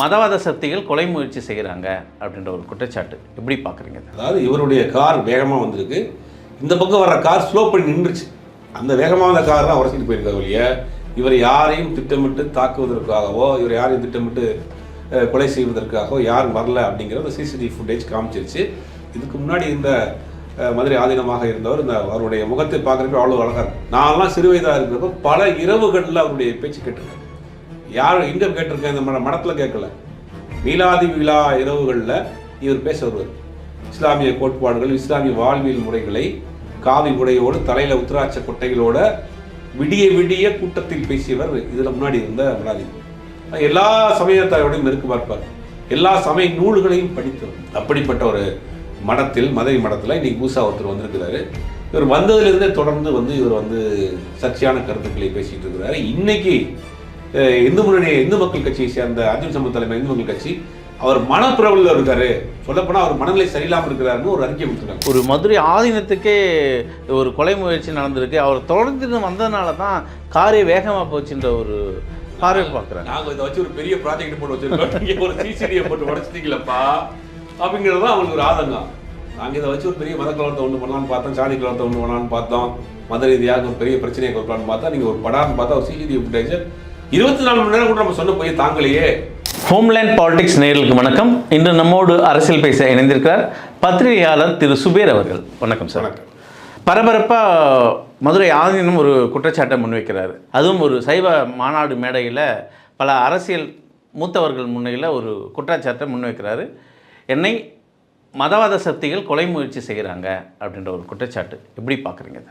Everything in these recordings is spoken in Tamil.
மதவாத சக்திகள் கொலை முயற்சி செய்கிறாங்க அப்படின்ற ஒரு குற்றச்சாட்டு. எப்படி பார்க்குறீங்க அதாவது இவருடைய கார் வேகமாக வந்திருக்கு. இந்த பக்கம் வர கார் ஸ்லோ பண்ணி நின்றுச்சு. அந்த வேகமாக வந்த கார் தான் உரசிட்டு போயிருக்காங்க ஒழிய இவர் யாரையும் திட்டமிட்டு தாக்குவதற்காகவோ இவர் யாரையும் திட்டமிட்டு கொலை செய்வதற்காகவோ யாரும் வரல அப்படிங்கிற சிசிடிவி ஃபுட்டேஜ் காமிச்சிருச்சு. இதுக்கு முன்னாடி இந்த மதுரை ஆதீனமாக இருந்தவர் இந்த அவருடைய முகத்தை பார்க்குறப்ப அவ்வளோ அழகாக நான்லாம் சிறு வயதாக இருக்கிறப்ப பல இரவுகளில் அவருடைய பேச்சு கேட்டிருக்கேன். யார் எங்கே கேட்டிருக்கேன் இந்த மட மடத்தில் கேட்கல. மீலாதி விழா இரவுகளில் இவர் பேச வருவார். இஸ்லாமிய கோட்பாடுகள் இஸ்லாமிய வாழ்வியல் முறைகளை காவி உடையோடு தலையில் உத்தராட்ச கொட்டைகளோட விடிய விடிய கூட்டத்தில் பேசியவர் இதில் முன்னாடி இருந்த மலாதி எல்லா சமயத்தாரோடையும் நெருக்கு பார்ப்பார் எல்லா சமய நூல்களையும் படித்தவர். அப்படிப்பட்ட ஒரு மடத்தில் மதுரை மடத்தில் இன்னைக்கு பூசா ஒருத்தர் வந்திருக்கிறாரு. இவர் வந்ததிலிருந்தே தொடர்ந்து வந்து இவர் வந்து சர்ச்சையான கருத்துக்களை பேசிகிட்டு இருக்கிறாரு. இன்னைக்கு இந்து முன்னணி இந்து மக்கள் கட்சியை சேர்ந்த அர்ஜுன் சம்பத் தலைமை இந்து மக்கள் கட்சி அவர் மனப்பிரபலில் இருக்காரு. சொல்லப்போனால் அவர் மனநிலை சரியில்லாமல் இருக்கிறாருன்னு ஒரு அறிக்கை கொடுத்துருக்காங்க. ஒரு மதுரை ஆதீனத்துக்கே ஒரு கொலை முயற்சி நடந்திருக்கு. அவர் தொடர்ந்து வந்ததுனால தான் காரே வேகமாக போச்சுன்ற ஒரு பார்வை பார்க்குறாங்க நாங்கள் இதை வச்சு ஒரு பெரிய ப்ராஜெக்ட் போட்டு வச்சிருக்கோம். ஒரு சிசிடியை போட்டு உடச்சிட்டீங்களப்பா? அப்படிங்கிறது தான் அவங்களுக்கு ஒரு ஆதங்கம். நாங்கள் இதை வச்சு ஒரு பெரிய மத கலவரத்தை ஒன்று பண்ணலாம்னு பார்த்தோம் சாதி கலவரத்தை ஒன்று பண்ணலாம்னு பார்த்தோம். மத ரீதியாக ஒரு பெரிய பிரச்சனையை கொடுக்கலாம்னு பார்த்தா நீங்கள் ஒரு படான்னு பார்த்தா ஒரு சிசிடிவி ஃபுட்டேஜ் இருபத்தி நாலு மணி நேரம் கூட நம்ம சொன்ன போய் தாங்கலையே. ஹோம்லேண்ட் பாலிடிக்ஸ் நேயர்களுக்கு வணக்கம். இன்று நம்மோடு அரசியல் பேச இணைந்திருக்கிறார் பத்திரிகையாளர் திரு சுபேர் அவர்கள். வணக்கம் சார். வணக்கம். பரபரப்பாக மதுரை ஆதீனம் ஒரு குற்றச்சாட்டை முன்வைக்கிறார். அதுவும் ஒரு சைவ மாநாடு மேடையில் பல அரசியல் மூத்தவர்கள் முன்னிலையில் ஒரு குற்றச்சாட்டை முன்வைக்கிறாரு. என்னை மதவாத சக்திகள் கொலை முயற்சி செய்கிறாங்க அப்படின்ற ஒரு குற்றச்சாட்டு. எப்படி பார்க்குறீங்க?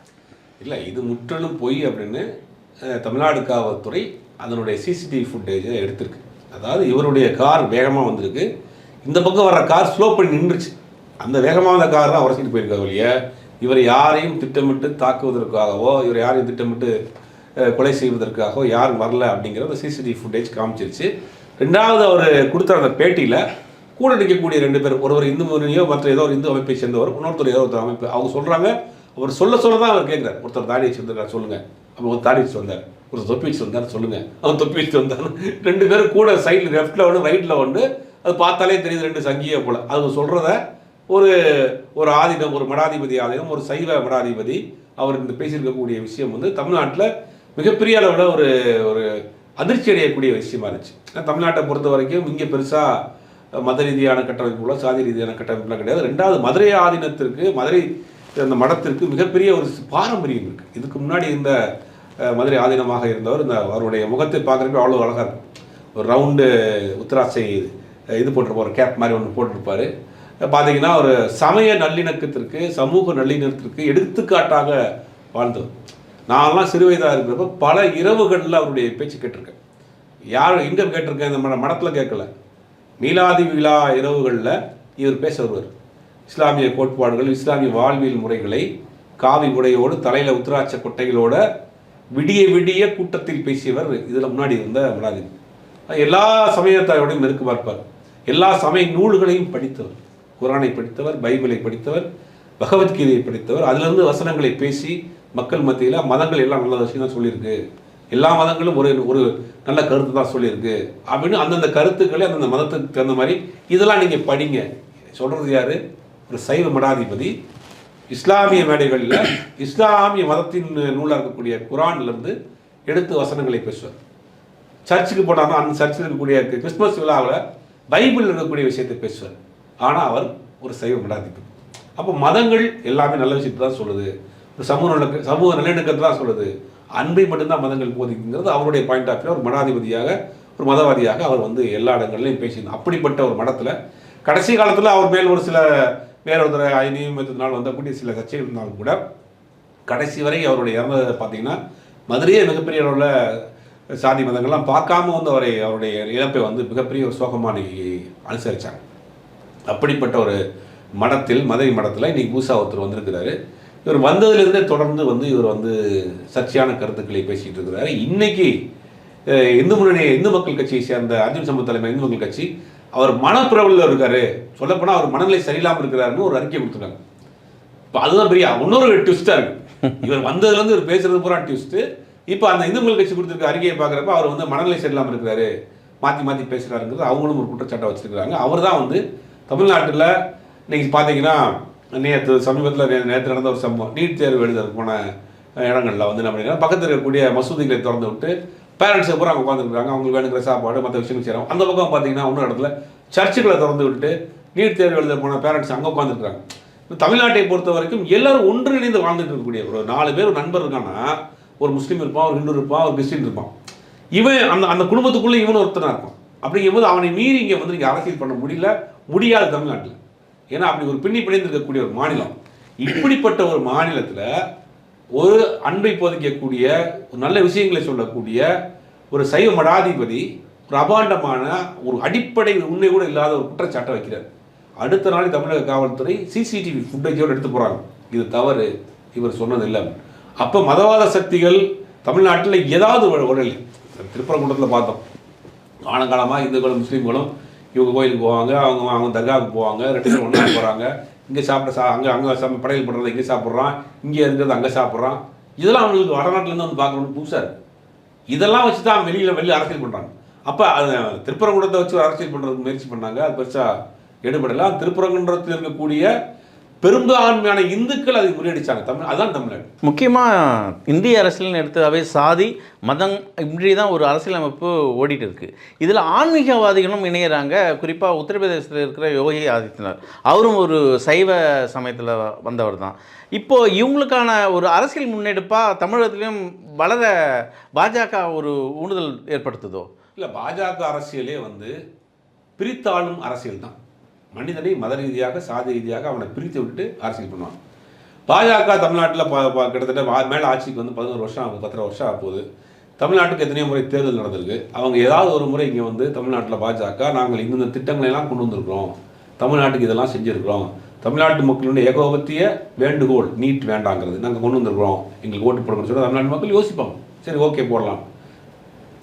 இல்லை இது முற்றிலும் பொய் அப்படின்னு தமிழ்நாடு காவல்துறை அதனுடைய சிசிடிவி ஃபுட்டேஜை எடுத்திருக்கு. அதாவது இவருடைய கார் வேகமாக வந்திருக்கு. இந்த பக்கம் வர கார் ஸ்லோ பண்ணி நின்றுச்சு. அந்த வேகமாக வந்த கார் தான் உரசிட்டு போயிருக்காங்க ஒழிய இவர் யாரையும் திட்டமிட்டு தாக்குவதற்காகவோ இவர் யாரையும் திட்டமிட்டு கொலை செய்வதற்காகவோ யாரும் வரல அப்படிங்கிற அந்த சிசிடிவி ஃபுட்டேஜ் காமிச்சிருச்சு. ரெண்டாவது அவர் கொடுத்த அந்த பேட்டியில் கூட நிற்கக்கூடிய ரெண்டு பேர் ஒருவர் இந்து முறையோ மற்ற ஏதோ ஒரு இந்து அமைப்பை சேர்ந்தவர் இன்னொருத்தர் ஏதோ ஒரு அமைப்பு. அவங்க சொல்கிறாங்க அவர் சொல்ல சொல்ல தான் அவர் கேட்குறாரு ஒருத்தர் தாடியை வச்சு சொல்லுங்கள் அப்போ ஒரு தாடி வச்சு வந்தார். ஒரு தொப்பி வச்சு வந்தார் சொல்லுங்கள் அவன் தொப்பி வச்சு வந்தார். ரெண்டு பேரும் கூட சைடில் லெஃப்ட்டில் ஒன்று ரைட்டில் ஒன்று அது பார்த்தாலே தெரியுது ரெண்டு சங்கியை போல். அவங்க சொல்கிறத ஒரு ஒரு ஆதீனம் ஒரு மடாதிபதி ஆதீனம் ஒரு சைவ மடாதிபதி அவர் இந்த பேசியிருக்கக்கூடிய விஷயம் வந்து தமிழ்நாட்டில் மிகப்பெரிய அளவில் ஒரு ஒரு அதிர்ச்சி அடையக்கூடிய விஷயமா இருந்துச்சு. தமிழ்நாட்டை பொறுத்த வரைக்கும் இங்கே பெருசாக மத ரீதியான கட்டமைப்புகளோ சாதி ரீதியான கட்டமைப்புலாம் கிடையாது. ரெண்டாவது மதுரை ஆதீனத்திற்கு மதுரை அந்த மடத்திற்கு மிகப்பெரிய ஒரு பாரம்பரியம் இருக்குது இதுக்கு முன்னாடி இருந்த மதுரை ஆதீனமாக இருந்தவர் இந்த அவருடைய முகத்தை பார்க்குறப்ப அவ்வளோ அழகாக இருக்கும் ஒரு ரவுண்டு உத்தராட்சை இது போட்டிருப்பார் ஒரு கேப் மாதிரி ஒன்று போட்டிருப்பாரு. பார்த்தீங்கன்னா ஒரு சமய நல்லிணக்கத்திற்கு சமூக நல்லிணக்கத்திற்கு எடுத்துக்காட்டாக வாழ்ந்தவர். நான்லாம் சிறு வயதாக இருக்கிறப்ப பல இரவுகளில் அவருடைய பேச்சு கேட்டிருக்கேன். யார் எங்கே கேட்டிருக்கேன்? இந்த மட மடத்தில் கேட்கல. மீலாதி விழா இரவுகளில் இவர் பேச வருவார். இஸ்லாமிய கோட்பாடுகள் இஸ்லாமிய வாழ்வியல் முறைகளை காவி முறையோடு தலையில் உத்திராட்ச கொட்டைகளோட விடிய விடிய கூட்டத்தில் பேசியவர் இதில் முன்னாடி இருந்த மலாதிபதி எல்லா சமயத்தாரோடையும் நெருக்கு பார்ப்பார். எல்லா சமய நூல்களையும் படித்தவர். குரானை படித்தவர் பைபிளை படித்தவர் பகவத்கீதையை படித்தவர். அதிலிருந்து வசனங்களை பேசி மக்கள் மத்தியில் மதங்கள் எல்லாம் நல்ல விஷயம் தான் சொல்லியிருக்கு. எல்லா மதங்களும் ஒரு ஒரு நல்ல கருத்து தான் சொல்லியிருக்கு. அப்படின்னு அந்தந்த கருத்துக்களை அந்தந்த மதத்துக்கு தகுந்த மாதிரி இதெல்லாம் நீங்கள் படிங்க. சொல்கிறது யார்? ஒரு சைவ மடாதிபதி இஸ்லாமிய மேடைகளில் இஸ்லாமிய மதத்தின் நூலாக இருக்கக்கூடிய குரான்லேருந்து எடுத்து வசனங்களை பேசுவார். சர்ச்சுக்கு போனாலும் அந்த சர்ச்சில் இருக்கக்கூடிய கிறிஸ்மஸ் விழாவில் பைபிளில் இருக்கக்கூடிய விஷயத்தை பேசுவார். ஆனால் அவர் ஒரு சைவ மடாதிப்பு அப்போ மதங்கள் எல்லாமே நல்ல விஷயத்தை தான் சொல்லுது. ஒரு சமூக நல்ல சமூக நல்லிணக்கத்தை தான் சொல்லுது. அன்பை மட்டும்தான் மதங்கள் போதிக்குங்கிறது அவருடைய பாயிண்ட் ஆஃப் வியூ ஒரு மடாதிபதியாக ஒரு மதவாதியாக அவர் வந்து எல்லா இடங்கள்லையும் பேசினார். அப்படிப்பட்ட ஒரு மடத்தில் கடைசி காலத்தில் அவர் மேல் ஒரு சில வேறொருத்தரை வந்த வந்தக்கூடிய சில சர்ச்சைகள் இருந்தாலும் கூட கடைசி வரை அவருடைய இறந்தது பார்த்தீங்கன்னா மதுரையே மிகப்பெரிய அளவில் சாதி மதங்கள்லாம் பார்க்காம வந்து அவரை அவருடைய இழப்பை வந்து மிகப்பெரிய ஒரு சோகமாக இன்னைக்கு அனுசரித்தாங்க அப்படிப்பட்ட ஒரு மடத்தில் மதுரை மடத்தில் இன்னைக்கு பூசா ஒருத்தர் வந்திருக்கிறாரு. இவர் வந்ததிலிருந்தே தொடர்ந்து வந்து இவர் வந்து சர்ச்சையான கருத்துக்களை பேசிகிட்டு இருக்கிறாரு. இன்னைக்கு இந்து முன்னணி இந்து மக்கள் கட்சியை சேர்ந்த அர்ஜுன் சம்பத் தலைமை இந்து மக்கள் கட்சி அவர் மனப்பிரபலில் இருக்காரு. சொல்லப்போனால் அவர் மனநிலை சரியில்லாமல் இருக்கிறாருன்னு ஒரு அறிக்கை கொடுத்துருக்காங்க. இப்போ அதுதான் பெரிய இன்னொரு ட்விஸ்ட்டாக இருக்கு. இவர் வந்ததுலேருந்து இவர் பேசுறது பூரா ட்விஸ்ட்டு இப்போ அந்த இந்து மக்கள் கட்சி கொடுத்துருக்க அறிக்கையை பார்க்குறப்ப அவர் வந்து மனநிலை சரியில்லாமல் இருக்கிறாரு. மாற்றி மாற்றி பேசுகிறாருங்கிறது அவங்களும் ஒரு குற்றச்சாட்டை வச்சுருக்காங்க அவர் தான் வந்து தமிழ்நாட்டில் இன்றைக்கி பார்த்தீங்கன்னா நேற்று சமீபத்தில் நே நேற்று நடந்த ஒரு சம்பவம். நீட் தேர்வு எழுதுறதுக்கு போன இடங்களில் வந்து என்ன பண்ணிருக்காங்க? பக்கத்தில் இருக்கக்கூடிய மசூதிகளை திறந்து விட்டு பேரண்ட்ஸ் பூரா அங்கே உட்காந்துருக்காங்க அவங்களுக்கு வேணுங்கிற சாப்பாடு மற்ற விஷயங்கள் செய்கிறோம் அந்த பக்கம் பார்த்தீங்கன்னா இன்னொரு இடத்துல சர்ச்சுகளை திறந்து விட்டு நீட் தேர்வு எழுத போன பேரண்ட்ஸ் அங்கே உட்காந்துருக்காங்க இப்போ தமிழ்நாட்டை பொறுத்த வரைக்கும் எல்லாரும் ஒன்றிணைந்து வாழ்ந்துட்டு இருக்கக்கூடிய ஒரு நாலு பேர் ஒரு நண்பர் இருக்கான்னா ஒரு முஸ்லீம் இருப்பான் ஒரு ஹிந்து இருப்பான் ஒரு கிறிஸ்டின் இருப்பான். இவன் அந்த அந்த குடும்பத்துக்குள்ளே இவன் ஒருத்தனாக இருப்பான். அப்படிங்கும்போது அவனை மீறி இங்கே வந்து இங்கே அரசியல் பண்ண முடியல முடியாது தமிழ்நாட்டில். ஏன்னா அப்படி ஒரு பின்னி பிணைந்து இருக்கக்கூடிய ஒரு மாநிலம். இப்படிப்பட்ட ஒரு மாநிலத்தில் ஒரு அன்பை போதிக்கக்கூடிய ஒரு நல்ல விஷயங்களை சொல்லக்கூடிய ஒரு சைவ மடாதிபதி ஒரு அபாண்டமான ஒரு அடிப்படை உண்மை கூட இல்லாத ஒரு குற்றச்சாட்டை வைக்கிறார். அடுத்த நாள் தமிழக காவல்துறை சிசிடிவி ஃபுட்டேஜோடு எடுத்து போகிறாங்க இது தவறு. இவர் சொன்னது இல்லை அப்போ மதவாத சக்திகள் தமிழ்நாட்டில் ஏதாவது உடல் ஒரு திருப்பரங்குன்றத்தில் பார்த்தோம். காலங்காலமாக இந்துக்களும் முஸ்லீம்களும் இவங்க கோயிலுக்கு போவாங்க அவங்க அவங்க தர்காவுக்கு போவாங்க ரெண்டு பேரும் ஒன்றா போகிறாங்க இங்கே சாப்பிட சா அங்கே அங்கே சாப்பிட படையல் பண்ணுறது இங்கே சாப்பிட்றான் இங்கே இருக்கிறது அங்கே சாப்பிட்றான். இதெல்லாம் அவங்களுக்கு வடநாட்டிலேருந்து வந்து பார்க்கணும்னு புதுசாக இருக்குது இதெல்லாம் வச்சு தான் வெளியில் வெளியில் அரசியல் பண்ணுறாங்க அப்போ அது திருப்பரங்குன்றத்தை வச்சு அரசியல் பண்ணுறதுக்கு முயற்சி பண்ணாங்க. அது பெருசாக எடுபடலாம் திருப்பரங்குன்றத்தில் இருக்கக்கூடிய பெரும்பான்மையான இந்துக்கள் அதை முறியடிச்சாங்க. தமிழ் அதான் தமிழ்நாடு. முக்கியமாக இந்திய அரசியல்னு எடுத்ததாவே சாதி மதம் இப்படி தான் ஒரு அரசியலமைப்பு ஓடிட்டு இருக்கு. இதில் ஆன்மீகவாதிகளும் இணையிறாங்க. குறிப்பாக உத்தரப்பிரதேசத்தில் இருக்கிற யோகி ஆதித்யநாத். அவரும் ஒரு சைவ சமயத்தில் வந்தவர் தான். இப்போ இவங்களுக்கான ஒரு அரசியல் முன்னெடுப்பாக தமிழகத்திலையும் வளர பாஜக ஒரு ஊண்டுதல் ஏற்படுத்துதோ? இல்லை பாஜக அரசியலே வந்து பிரித்தாளும் அரசியல் தான். மனிதனை மத ரீதியாக சாதி ரீதியாக அவனை பிரித்து விட்டு அரசியல் பண்ணுவான். பாஜக தமிழ்நாட்டில் ப கிட்டத்தட்ட மேலே ஆட்சிக்கு வந்து பதினோரு வருஷம் ஆகும் பத்தரை வருஷம் ஆக போகுது தமிழ்நாட்டுக்கு எத்தனையோ முறை தேர்தல் நடந்திருக்கு. அவங்க ஏதாவது ஒரு முறை இங்கே வந்து தமிழ்நாட்டில் பாஜக நாங்கள் இந்த திட்டங்களை எல்லாம் கொண்டு வந்திருக்கிறோம். தமிழ்நாட்டுக்கு இதெல்லாம் செஞ்சுருக்கிறோம். தமிழ்நாட்டு மக்களுடைய ஏகோபத்திய வேண்டுகோள் நீட் வேண்டாங்கிறது. நாங்கள் கொண்டு வந்திருக்கிறோம். எங்களுக்கு ஓட்டு போடணும்னு சொல்லி தமிழ்நாட்டு மக்கள் யோசிப்பாங்க. சரி ஓகே போடலாம்.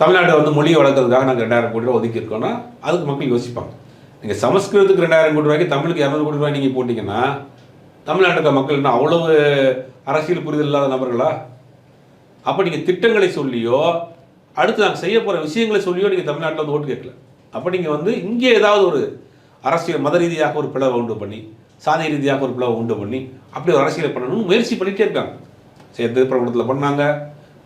தமிழ்நாட்டை வந்து மொழியை வளர்க்குறதுக்காக நாங்கள் ரெண்டாயிரம் கோடி ரூபா ஒதுக்கியிருக்கோம்னா அதுக்கு மக்கள் யோசிப்பாங்க. நீங்கள் சமஸ்கிருதத்துக்கு ரெண்டாயிரம் கோடி ரூபாய்க்கு தமிழுக்கு இரநூறு கோடி ரூபாய் நீங்கள் போட்டிங்கன்னா தமிழ்நாட்டுக்கு மக்கள் என்ன அவ்வளவு அரசியல் புரிதல் இல்லாத நபர்களா? அப்போ நீங்கள் திட்டங்களை சொல்லியோ அடுத்து நாங்கள் செய்ய போகிற விஷயங்களை சொல்லியோ நீங்கள் தமிழ்நாட்டில் வந்து ஓட்டு கேட்கல. அப்போ நீங்கள் வந்து இங்கே ஏதாவது ஒரு அரசியல் மத ரீதியாக ஒரு பிளவை உண்டு பண்ணி சாதி ரீதியாக ஒரு பிளவை உண்டு பண்ணி அப்படி ஒரு அரசியலை பண்ணணும்னு முயற்சி பண்ணிகிட்டே இருக்காங்க. சேர்ந்து பிரபலத்தில் பண்ணாங்க?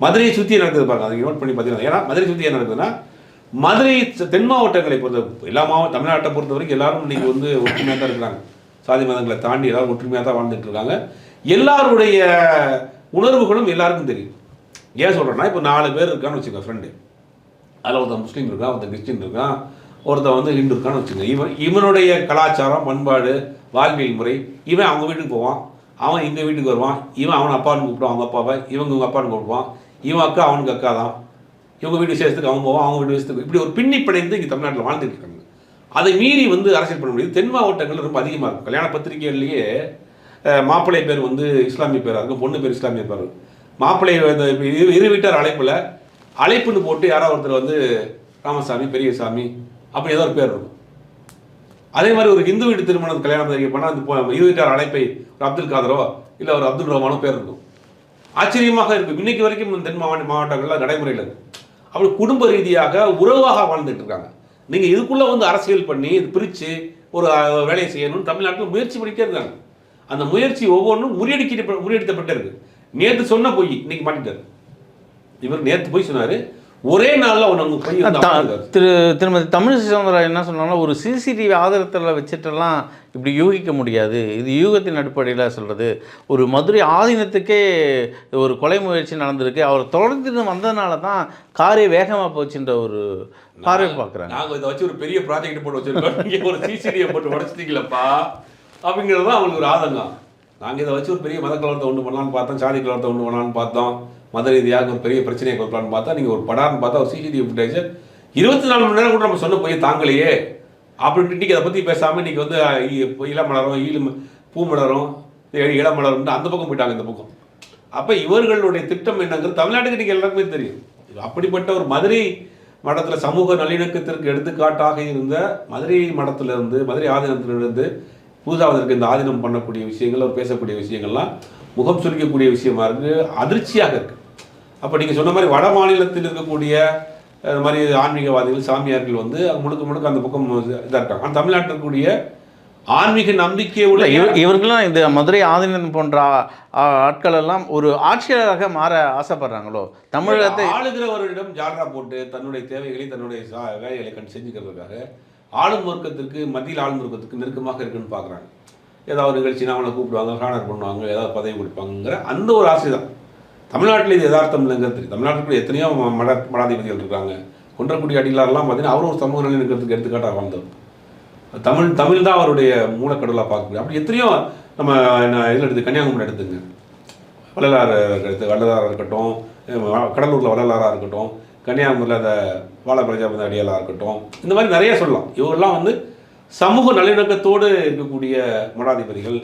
மதுரையை சுற்றி நடக்குது பாருங்க அதை நோட் பண்ணி பார்த்தீங்கன்னா ஏன்னா மதுரை சுற்றி என்ன நடக்குதுன்னா மதுரை தென் மாவட்டங்களை பொறுத்த எல்லா மாவட்ட தமிழ்நாட்டை பொறுத்த வரைக்கும் எல்லாரும் இன்னைக்கு வந்து ஒற்றுமையாக தான் இருக்கிறாங்க. சாதி மதங்களை தாண்டி எல்லாரும் ஒற்றுமையாக தான் வாழ்ந்துட்டு இருக்காங்க. எல்லாருடைய உணர்வுகளும் எல்லாருக்கும் தெரியும். ஏன் சொல்கிறேன்னா இப்போ நாலு பேர் இருக்கான்னு வச்சுக்கோ ஃப்ரெண்டு அதில் ஒருத்தன் முஸ்லீம் இருக்கான் ஒருத்தன் கிறிஸ்டின் இருக்கான் ஒருத்தன் வந்து ஹிந்து இருக்கான்னு வச்சுக்கோங்க இவன் இவனுடைய கலாச்சாரம் பண்பாடு வாழ்வியல் முறை இவன் அவங்க வீட்டுக்கு போவான் அவன் இந்த வீட்டுக்கு வருவான் இவன் அவன் அப்பான்னு கூப்பிடுவான் அவங்க அப்பாவை இவங்க இவங்க அப்பான்னு கூப்பிடுவான் இவன் அக்கா அவனுக்கு அக்கா தான் இவங்க வீட்டு விசேஷத்துக்கு அவங்க போவோம் அவங்க வீட்டு விசேஷத்துக்கு இப்படி ஒரு பின்னி பிணைந்து இங்கே தமிழ்நாட்டில் வாழ்ந்துட்டு இருக்காங்க அதை மீறி வந்து அரசியல் பண்ண முடியுது. தென் மாவட்டங்கள் ரொம்ப அதிகமாக இருக்கும் கல்யாண பத்திரிகைகள்லேயே மாப்பிள்ளை பேர் வந்து இஸ்லாமிய பேராக இருக்கும் பொண்ணு பேர் இஸ்லாமிய பேர் மாப்பிள்ளை இந்த இரு இரு வீட்டார் அழைப்பில் அழைப்புன்னு போட்டு யாரோ ஒருத்தர் வந்து ராமசாமி பெரியசாமி அப்படி ஏதோ ஒரு பேர் இருக்கும். அதே மாதிரி ஒரு இந்து வீட்டு திருமணம் கல்யாணம் பத்திரிகை பண்ணால் அந்த இரு வீட்டார் அழைப்பை ஒரு அப்துல் காதரோ இல்லை ஒரு அப்துல் ரஹ்மானோ பேர் இருக்கும். ஆச்சரியமாக இருக்கும். இன்னைக்கு வரைக்கும் இந்த தென் மாவட்ட மாவட்டங்களில் நடைமுறையில் இருக்குது அப்படி குடும்ப ரீதியாக உறவாக வாழ்ந்துட்டு இருக்காங்க நீங்கள் இதுக்குள்ளே வந்து அரசியல் பண்ணி இது பிரித்து ஒரு வேலையை செய்யணும்னு தமிழ்நாட்டில் முயற்சி பண்ணிட்டே இருக்காங்க. அந்த முயற்சி ஒவ்வொன்றும் முறியடிக்க முறியடிக்கப்பட்டிருக்கு நேற்று சொன்ன பொய் இன்னைக்கு மாட்டிட்டார். இவர் நேற்று போய் சொன்னார். ஒரே நாளில் அவங்க பொய். திரு திருமதி தமிழிசை சவுந்தரராஜன் என்ன சொன்னாங்கன்னா ஒரு சிசிடிவி ஆதாரத்தில் வச்சுட்டெல்லாம் இப்படி யூகிக்க முடியாது. இது யூகத்தின் அடிப்படையில் சொல்கிறது ஒரு மதுரை ஆதீனத்துக்கே ஒரு கொலை முயற்சி நடந்திருக்கு. அவர் தொடர்ந்து வந்ததுனால தான் காரே வேகமாக போச்சுன்ற ஒரு பார்வை பார்க்குறாங்க. நாங்க இதை வச்சு ஒரு பெரிய ப்ராஜெக்ட் போட்டு வச்சிருக்கோம். நீங்க ஒரு சிசிடியை போட்டு உடச்சிட்டீங்களப்பா. அப்படிங்கிறது தான் அவங்களுக்கு ஒரு ஆதங்கம். நாங்க இதை வச்சு ஒரு பெரிய மத கலவரத்தை ஒன்று பண்ணலாம்னு பார்த்தோம். சாதி கலவரத்தை ஒன்று பண்ணலாம்னு பார்த்தோம். மத ரீதியாக ஒரு பெரிய பிரச்சனையை கொடுக்கலாம்னு பார்த்தா நீங்கள் ஒரு படார்னு பார்த்தா ஒரு சிசிடிவி ஃபுட்டேஜ் இருபத்தி நாலு மணி நேரம் கூட நம்ம சொன்ன போய் தாங்கலையே. அப்படின்ட்டு இன்றைக்கி அதை பற்றி பேசாமல் இன்றைக்கி வந்து இளமலரும் ஈழம் பூமலரும் இ- இளமலரும் அந்த பக்கம் போயிட்டாங்க இந்த பக்கம். அப்போ இவர்களுடைய திட்டம் என்னங்கிறது தமிழ்நாட்டுக்கு இன்றைக்கி எல்லாருக்குமே தெரியும். அப்படிப்பட்ட ஒரு மதுரை மடத்தில் சமூக நல்லிணக்கத்திற்கு எடுத்துக்காட்டாக இருந்த மதுரை மடத்திலிருந்து மதுரை ஆதீனத்திலிருந்து புதுசாக வந்திருக்க இந்த ஆதீனம் பண்ணக்கூடிய விஷயங்கள் அவர் பேசக்கூடிய விஷயங்கள்லாம் முகம் சுருக்கக்கூடிய விஷயமா இருக்குது அதிர்ச்சியாக இருக்குது அப்போ நீங்கள் சொன்ன மாதிரி வட மாநிலத்தில் இருக்கக்கூடிய அது மாதிரி ஆன்மீகவாதிகள் சாமியார்கள் வந்து முழுக்க முழுக்க அந்த பக்கம் இதாக இருக்காங்க. ஆனால் தமிழ்நாட்டில் இருக்கக்கூடிய ஆன்மீக நம்பிக்கை உள்ள இவ- இவர்களும் இந்த மதுரை ஆதீனம் போன்ற ஆட்கள் எல்லாம் ஒரு ஆட்சியாளராக மாற ஆசைப்படுறாங்களோ? தமிழகத்தை ஆளுகிறவரிடம் ஜால்ரா போட்டு தன்னுடைய தேவைகளை தன்னுடைய வேலைகளை கண்டு செஞ்சுக்கிறதுக்காக ஆளும் வர்க்கத்திற்கு மத்தியில் ஆளும் வர்க்கத்துக்கு நெருக்கமாக இருக்குன்னு பார்க்குறாங்க ஏதாவது நிகழ்ச்சினா அவங்கள கூப்பிடுவாங்க ஹானர் பண்ணுவாங்க ஏதாவது பதவி கொடுப்பாங்கங்கிற அந்த ஒரு ஆசை தான் தமிழ்நாட்டில் இது யதார்த்தம் இல்லைங்கிறது தெரியும். தமிழ்நாட்டுக்குள்ள எத்தனையோ மட மடாதிபதிகள் இருக்காங்க. குன்றக்குடி அடிகளாரெல்லாம் பார்த்தீங்கன்னா அவரும் ஒரு சமூக நிலை இருக்கிறதுக்கு எடுத்துக்காட்டாக வாழ்ந்தவர். தமிழ் தமிழ் தான் அவருடைய மூலக்கடலாக பார்க்க அப்படி எத்தனையோ நம்ம என்ன இதில் எடுத்து கன்னியாகுமரி எடுத்துங்க. வள்ளலார் எடுத்து வள்ளலாராக இருக்கட்டும் கடலூரில் வள்ளலாராக இருக்கட்டும் கன்னியாகுமரியில் அந்த வாழ பிரஜாபதி அடியாளாக இருக்கட்டும் இந்த மாதிரி நிறைய சொல்லலாம். இவங்கெல்லாம் வந்து சமூக நல்லிணக்கத்தோடு இருக்கக்கூடிய மடாதிபதிகள்.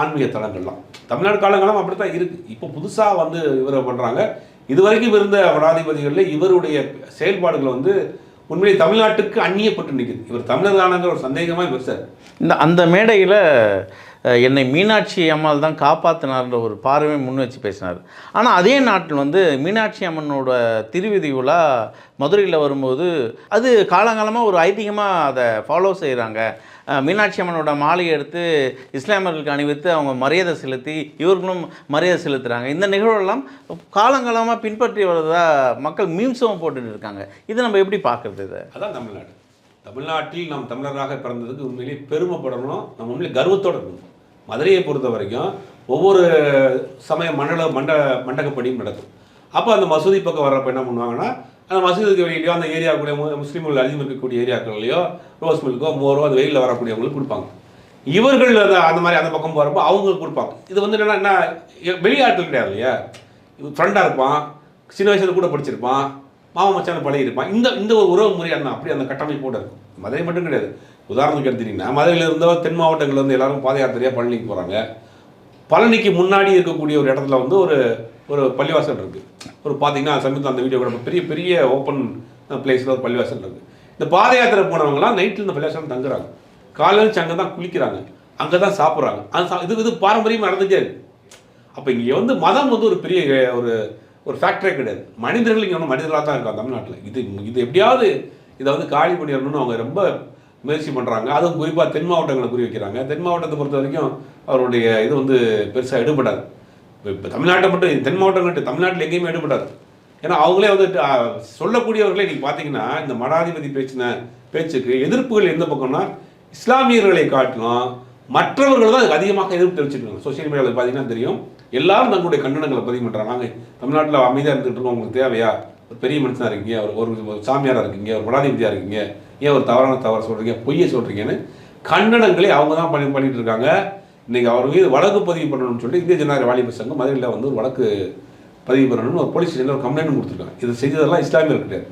ஆன்மீக தலங்கள்லாம். தமிழ்நாடு காலங்களும் அப்படி தான் இருக்குது இப்போ புதுசாக வந்து இவரை பண்ணுறாங்க இதுவரைக்கும் இருந்த மடாதிபதிகளில் இவருடைய செயல்பாடுகள் வந்து உண்மையிலே தமிழ்நாட்டுக்கு அந்நியப்பட்டு நிற்குது இவர் தமிழர்தானங்கிற ஒரு சந்தேகமாக பெருசார் இந்த அந்த மேடையில் என்னை மீனாட்சி அம்மாள் தான் காப்பாற்றினார்ன்ற ஒரு பார்வையை முன் வச்சு பேசினார். ஆனால் அதே நாட்டில் வந்து மீனாட்சி அம்மனோட திருவிதி விழா மதுரையில் வரும்போது அது காலங்காலமாக ஒரு ஐதீகமாக அதை ஃபாலோ செய்கிறாங்க மீனாட்சி அம்மனோட மாலையை எடுத்து இஸ்லாமியர்களுக்கு அணிவித்து அவங்க மரியாதை செலுத்தி இவர்களும் மரியாதை செலுத்துகிறாங்க இந்த நிகழ்வுகள்லாம் காலங்காலமாக பின்பற்றி வருவதா மக்கள் மீம்ஸும் போட்டுட்டு இருக்காங்க. இதை நம்ம எப்படி பார்க்குறது இதை? அதான் தமிழ்நாடு. தமிழ்நாட்டில் நாம் தமிழராக பிறந்ததுக்கு உண்மையிலேயே பெருமைப்படணும். நம்ம உண்மையிலே கர்வத்தோடு இருக்கணும். மதுரையை பொறுத்த வரைக்கும் ஒவ்வொரு சமய மண்டல மண்ட மண்டகப்படியும் நடக்கும். அப்போ அந்த மசூதி பக்கம் வர்றப்ப என்ன பண்ணுவாங்கன்னா அந்த மசூதிக்கு வெளியிலையோ அந்த ஏரியாக்குள்ளே முஸ்லீம்கள் அதிகம் இருக்கக்கூடிய ஏரியாக்கள்லையோ ரோஸ் மில்க்கோ மோரோ அந்த வெயிலில் வரக்கூடியவங்களுக்கு கொடுப்பாங்க. இவர்கள் அந்த அந்த மாதிரி அந்த பக்கம் போகிறப்போ அவங்களுக்கு கொடுப்பாங்க. இது வந்து என்னன்னா என்ன வெளியாட்கள் கிடையாது இல்லையா? ஃப்ரெண்டாக இருப்பான் சின்ன வயசுல கூட படிச்சிருப்பான் மாமா மச்சான பழகி இருப்பான். இந்த இந்த ஒரு உறவு முறை அந்த அப்படி அந்த கட்டமைப்போடு இருக்கும். மதுரை மட்டும் கிடையாது. உதாரணத்துக்கு எடுத்துட்டிங்கன்னா மதுரையில் இருந்தோ தென் மாவட்டங்கள் இருந்து எல்லாரும் பாத யாத்திரையாக பழனிக்கு போகிறாங்க பழனிக்கு முன்னாடி இருக்கக்கூடிய ஒரு இடத்துல வந்து ஒரு ஒரு பள்ளிவாசல் இருக்குது ஒரு பார்த்தீங்கன்னா சமீபத்தில் அந்த வீடியோ கூட பெரிய பெரிய ஓப்பன் பிளேஸில் ஒரு பள்ளிவாசல் இருக்குது இந்த பாத யாத்திரை போனவங்களாம் நைட்டில் இந்த பள்ளிவாசல் தங்குறாங்க. காலையில் அங்கே தான் குளிக்கிறாங்க. அங்கே தான் சாப்பிட்றாங்க. அது சா- இது இது பாரம்பரியமாக நடந்துட்டே அப்போ இங்கே வந்து மதம் வந்து ஒரு பெரிய ஒரு ஒரு ஃபேக்டரே கிடையாது. மனிதர்கள் இங்கே ஒன்றும் மனிதர்களாக தான் இருக்காங்க தமிழ்நாட்டில். இது இது எப்படியாவது இதை வந்து காலி பண்ணிடணும்னு அவங்க ரொம்ப முயற்சி பண்ணுறாங்க அதுவும் குறிப்பாக தென் மாவட்டங்களை குறி வைக்கிறாங்க. தென் மாவட்டத்தை பொறுத்த வரைக்கும் அவருடைய இது வந்து பெருசாக எடுபடாது. இப்போ தமிழ்நாட்டை மட்டும் தென் மாவட்டங்கள் தமிழ்நாட்டில் எங்கேயுமே எடுபடாது. ஏன்னா அவங்களே வந்து சொல்லக்கூடியவர்களே நீங்கள் பார்த்தீங்கன்னா இந்த மடாதிபதி பேச்சின பேச்சுக்கு எதிர்ப்புகள் எந்த பக்கம்னா இஸ்லாமியர்களை காட்டிலும் மற்றவர்கள் தான் அதுக்கு அதிகமாக எதிர்ப்பு தெரிவிச்சிருக்காங்க. சோசியல் மீடியாவில் பார்த்தீங்கன்னா தெரியும். எல்லாரும் தங்களுடைய கண்டனங்களை பதிவு பண்ணுறாங்க நாங்கள் தமிழ்நாட்டில் அமைதியாக இருந்துகிட்டு இருக்கோம். உங்களுக்கு தேவையா? ஒரு பெரிய மனுஷனாக இருக்கீங்க. ஒரு ஒரு சாமியாராக இருக்கீங்க. ஒரு மடாதிபதியாக இருக்கீங்க. ஏன் ஒரு தவறான தவறு சொல்கிறீங்க பொய்யை சொல்கிறீங்கன்னு கண்டனங்களை அவங்க தான் பண்ணி பண்ணிகிட்டு இருக்காங்க. இன்றைக்கி அவர் மீது வழக்கு பதிவு பண்ணணும்னு சொல்லி இந்திய ஜனநாயக வாலிபர் சங்கம் மதுரையில் வந்து ஒரு வழக்கு பதிவு பண்ணணும்னு ஒரு போலீஸ் ஸ்டேஷனில் ஒரு கம்ப்ளைண்ட் கொடுத்துருக்காங்க. இது செய்ததெல்லாம் இஸ்லாமியர் கிடையாது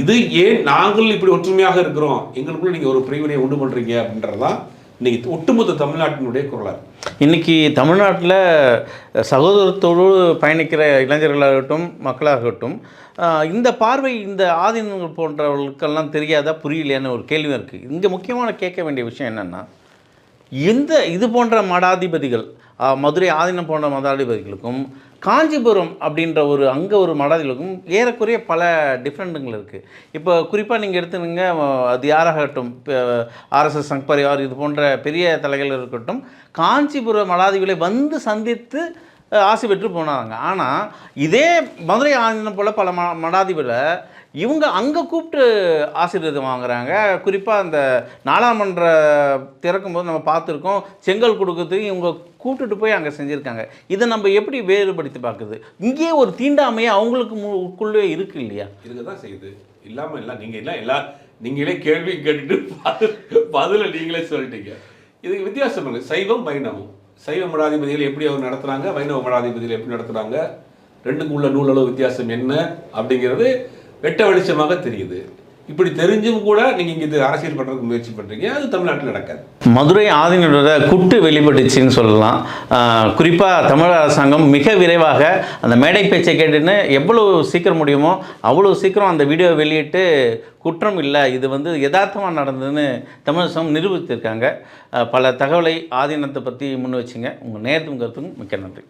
இது ஏன் நாங்கள் இப்படி ஒற்றுமையாக இருக்கிறோம்? எங்களுக்குள்ள நீங்கள் ஒரு பிரிவினையை உண்டு பண்ணுறீங்க அப்படின்றதான் இன்னைக்கு ஒட்டுமொத்த தமிழ்நாட்டினுடைய குரலாக இன்னைக்கு தமிழ்நாட்டில் சகோதரத்தோடு பயணிக்கிற இளைஞர்களாகட்டும் மக்களாகட்டும் இந்த பார்வை இந்த ஆதீனங்கள் போன்றவர்களுக்கெல்லாம் தெரியாதா புரியலையான்னு ஒரு கேள்வி இருக்குது இங்கே முக்கியமான கேட்க வேண்டிய விஷயம் என்னென்னா எந்த இது போன்ற மடாதிபதிகள் மதுரை ஆதீனம் போன்ற மடாதிபதிகளுக்கும் காஞ்சிபுரம் அப்படின்ற ஒரு அங்கே ஒரு மடாதிபதிகளுக்கும் ஏறக்குறைய பல டிஃப்ரெண்ட்டுங்கள் இருக்குது இப்போ குறிப்பாக நீங்கள் எடுத்துனுங்க அது யாராகட்டும் ஆர்எஸ்எஸ் சங் பரிவார் இது போன்ற பெரிய தலைகள் இருக்கட்டும் காஞ்சிபுரம் மடாதிபதிகளை வந்து சந்தித்து ஆசை பெற்று போனாங்க. ஆனால் இதே மதுரை ஆதீனம் போல் பல ம மடாதிபதியில் இவங்க அங்கே கூப்பிட்டு ஆசீர்வாதம் வாங்குறாங்க. குறிப்பாக அந்த நாடாளுமன்ற திறக்கும்போது நம்ம பார்த்துருக்கோம் செங்கல் கொடுக்கறதுக்கு இவங்க கூப்பிட்டுட்டு போய் அங்கே செஞ்சுருக்காங்க. இதை நம்ம எப்படி வேறுபடுத்தி பார்க்குது? இங்கேயே ஒரு தீண்டாமையே அவங்களுக்கு உள்ளே இருக்கு இல்லையா? இருக்க தான் செய்யுது. இல்லாமல் இல்லை நீங்கள் எல்லாம் எல்லா நீங்களே கேள்வி கேட்டுட்டு பதில் பதிலை நீங்களே சொல்லிட்டீங்க. இதுக்கு வித்தியாசம் இல்லை சைவம் வைணவம். சைவ மடாதிபதிகள் எப்படி அவங்க நடத்துகிறாங்க வைணவ மடாதிபதிகள் எப்படி நடத்துகிறாங்க ரெண்டுக்கும் உள்ள நூலளவு வித்தியாசம் என்ன அப்படிங்கிறது வெட்ட வெளிச்சமாக தெரியுது. இப்படி தெரிஞ்சும் கூட நீங்கள் இங்கே இது அரசியல் பண்ணுறதுக்கு முயற்சி பண்ணுறீங்க அது தமிழ்நாட்டில் நடக்காது. மதுரை ஆதினோட குட்டு வெளிப்பட்டுச்சுன்னு சொல்லலாம். குறிப்பாக தமிழக அரசாங்கம் மிக விரைவாக அந்த மேடை பேச்சை கேட்டுன்னு எவ்வளோ சீக்கிரம் முடியுமோ அவ்வளோ சீக்கிரம் அந்த வீடியோ வெளியிட்டு குற்றம் இல்லை இது வந்து யதார்த்தமாக நடந்ததுன்னு தமிழகம் நிரூபித்திருக்காங்க. பல தகவலை ஆதீனத்தை பற்றி முன் வச்சுங்க. உங்கள் நேரத்தும் கருத்துக்கும் மிக்க நன்றி.